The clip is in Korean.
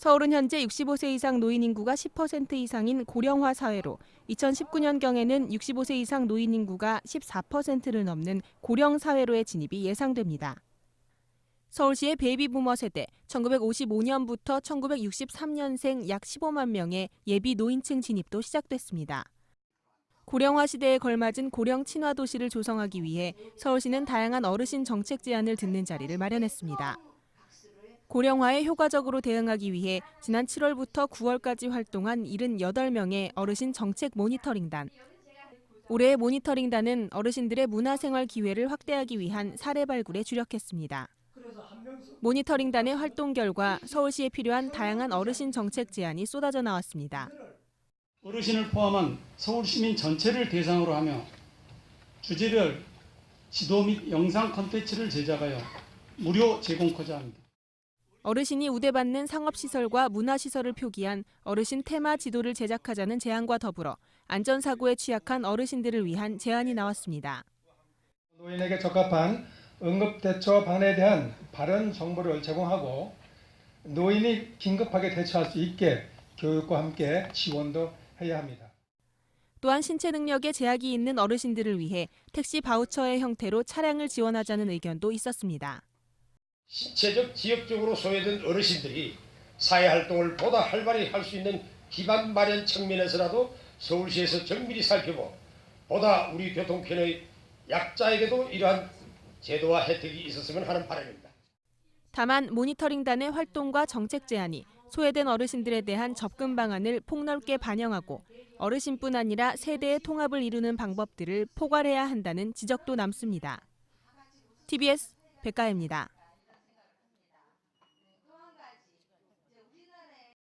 서울은 현재 65세 이상 노인 인구가 10% 이상인 고령화 사회로 2019년경에는 65세 이상 노인 인구가 14%를 넘는 고령 사회로의 진입이 예상됩니다. 서울시의 베이비부머 세대 1955년부터 1963년생 약 15만 명의 예비 노인층 진입도 시작됐습니다. 고령화 시대에 걸맞은 고령 친화 도시를 조성하기 위해 서울시는 다양한 어르신 정책 제안을 듣는 자리를 마련했습니다. 고령화에 효과적으로 대응하기 위해 지난 7월부터 9월까지 활동한 78명의 어르신 정책 모니터링단. 올해의 모니터링단은 어르신들의 문화생활 기회를 확대하기 위한 사례 발굴에 주력했습니다. 모니터링단의 활동 결과 서울시에 필요한 다양한 어르신 정책 제안이 쏟아져 나왔습니다. 어르신을 포함한 서울 시민 전체를 대상으로 하며 주제별 지도 및 영상 콘텐츠를 제작하여 무료 제공하고자 합니다. 어르신이 우대받는 상업시설과 문화시설을 표기한 어르신 테마 지도를 제작하자는 제안과 더불어 안전사고에 취약한 어르신들을 위한 제안이 나왔습니다. 노인에게 적합한 응급대처 방안에 대한 바른 정보를 제공하고 노인이 긴급하게 대처할 수 있게 교육과 함께 지원도 해야 합니다. 또한 신체 능력에 제약이 있는 어르신들을 위해 택시 바우처의 형태로 차량을 지원하자는 의견도 있었습니다. 신체적 지역적으로 소외된 어르신들이 사회활동을 보다 활발히 할 수 있는 기반 마련 측면에서라도 서울시에서 정밀히 살펴보 보다 우리 교통편의 약자에게도 이러한 제도와 혜택이 있었으면 하는 바람입니다. 다만 모니터링단의 활동과 정책 제안이 소외된 어르신들에 대한 접근 방안을 폭넓게 반영하고 어르신뿐 아니라 세대의 통합을 이루는 방법들을 포괄해야 한다는 지적도 남습니다. TBS 백가입니다.